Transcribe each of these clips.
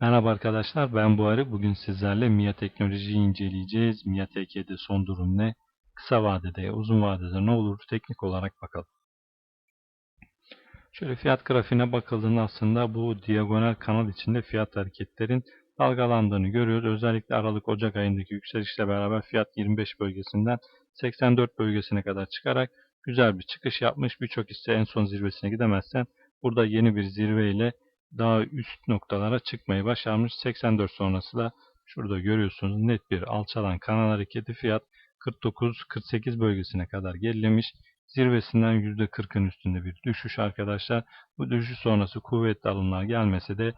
Merhaba arkadaşlar ben Buhari. Bugün sizlerle MIA teknolojiyi inceleyeceğiz. MIA TK'de son durum ne? Kısa vadede, uzun vadede ne olur? Teknik olarak bakalım. Şöyle fiyat grafiğine bakıldığında aslında bu diagonal kanal içinde fiyat hareketlerin dalgalandığını görüyoruz. Özellikle Aralık-Ocak ayındaki yükselişle beraber fiyat 25 bölgesinden 84 bölgesine kadar çıkarak güzel bir çıkış yapmış. Birçok hisse en son zirvesine gidemezsen burada yeni bir zirve ile daha üst noktalara çıkmayı başarmış. 84 sonrası da şurada görüyorsunuz net bir alçalan kanal hareketi fiyat 49-48 bölgesine kadar gerilemiş. Zirvesinden %40'ın üstünde bir düşüş arkadaşlar. Bu düşüş sonrası kuvvetli alımlar gelmese de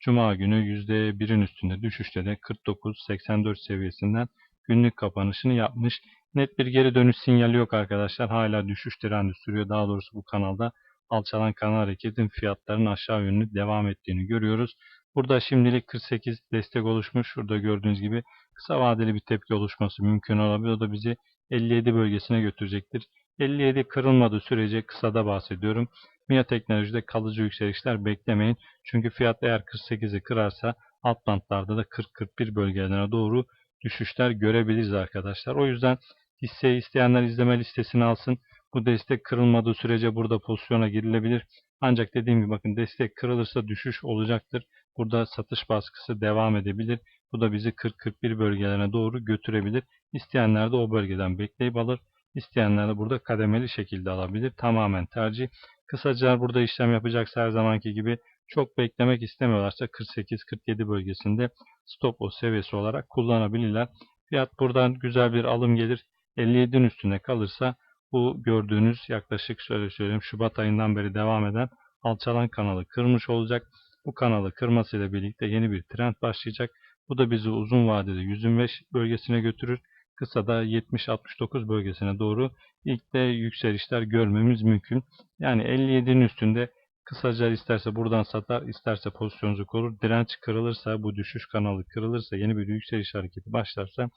Cuma günü %1'in üstünde düşüşte de 49-84 seviyesinden günlük kapanışını yapmış. Net bir geri dönüş sinyali yok arkadaşlar. Hala düşüş trendi sürüyor. Daha doğrusu bu kanalda alçalan kanal hareketin fiyatların aşağı yönlü devam ettiğini görüyoruz. Burada şimdilik 48 destek oluşmuş. Şurada gördüğünüz gibi kısa vadeli bir tepki oluşması mümkün olabilir. O da bizi 57 bölgesine götürecektir. 57 kırılmadığı sürece kısada bahsediyorum. MIA teknolojide kalıcı yükselişler beklemeyin. Çünkü fiyat eğer 48'i kırarsa alt bantlarda da 40-41 bölgelerine doğru düşüşler görebiliriz arkadaşlar. O yüzden hisseyi isteyenler izleme listesini alsın. Bu destek kırılmadığı sürece burada pozisyona girilebilir. Ancak dediğim gibi bakın destek kırılırsa düşüş olacaktır. Burada satış baskısı devam edebilir. Bu da bizi 40-41 bölgelerine doğru götürebilir. İsteyenler de o bölgeden bekleyip alır. İsteyenler de burada kademeli şekilde alabilir. Tamamen tercih. Kısaca burada işlem yapacaksa her zamanki gibi çok beklemek istemiyorlarsa 48-47 bölgesinde stop o seviyesi olarak kullanabilirler. Fiyat buradan güzel bir alım gelir. 57'nin üstünde kalırsa bu gördüğünüz yaklaşık şöyle söyleyeyim Şubat ayından beri devam eden alçalan kanalı kırmış olacak. Bu kanalı kırmasıyla birlikte yeni bir trend başlayacak. Bu da bizi uzun vadede 125 bölgesine götürür. Kısa da 70-69 bölgesine doğru ilk de yükselişler görmemiz mümkün. Yani 57'nin üstünde kısaca isterse buradan satar, isterse pozisyonunuzu korur. Direnç kırılırsa, bu düşüş kanalı kırılırsa, yeni bir yükseliş hareketi başlarsa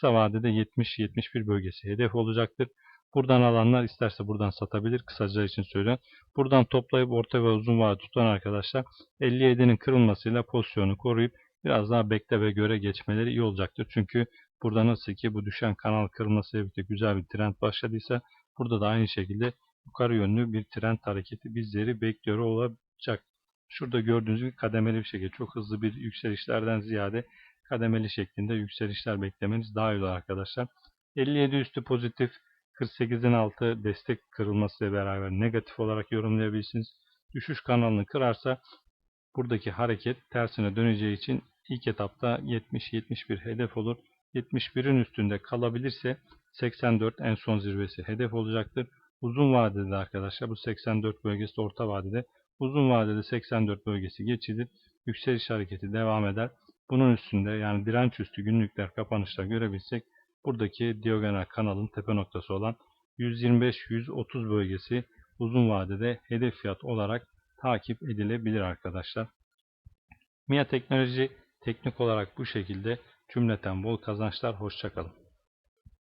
kısa vadede 70-71 bölgesi hedef olacaktır. Buradan alanlar isterse buradan satabilir. Kısaca için söylüyorum. Buradan toplayıp orta ve uzun vade tutan arkadaşlar 57'nin kırılmasıyla pozisyonu koruyup biraz daha bekle ve göre geçmeleri iyi olacaktır. Çünkü burada nasıl ki bu düşen kanal kırılmasıyla birlikte güzel bir trend başladıysa burada da aynı şekilde yukarı yönlü bir trend hareketi bizleri bekliyor olacak. Şurada gördüğünüz gibi kademeli bir şekilde çok hızlı bir yükselişlerden ziyade kademeli şeklinde yükselişler beklemeniz daha iyi olur arkadaşlar. 57 üstü pozitif 48'in altı destek kırılmasıyla beraber negatif olarak yorumlayabilirsiniz. Düşüş kanalını kırarsa buradaki hareket tersine döneceği için ilk etapta 70-71 hedef olur. 71'in üstünde kalabilirse 84 en son zirvesi hedef olacaktır. Uzun vadede arkadaşlar bu 84 bölgesi orta vadede uzun vadede 84 bölgesi geçilir. Yükseliş hareketi devam eder. Bunun üstünde yani direnç üstü günlükler kapanışlar görebilsek buradaki diagonal kanalın tepe noktası olan 125-130 bölgesi uzun vadede hedef fiyat olarak takip edilebilir arkadaşlar. MIA teknoloji teknik olarak bu şekilde cümleten bol kazançlar. Hoşçakalın.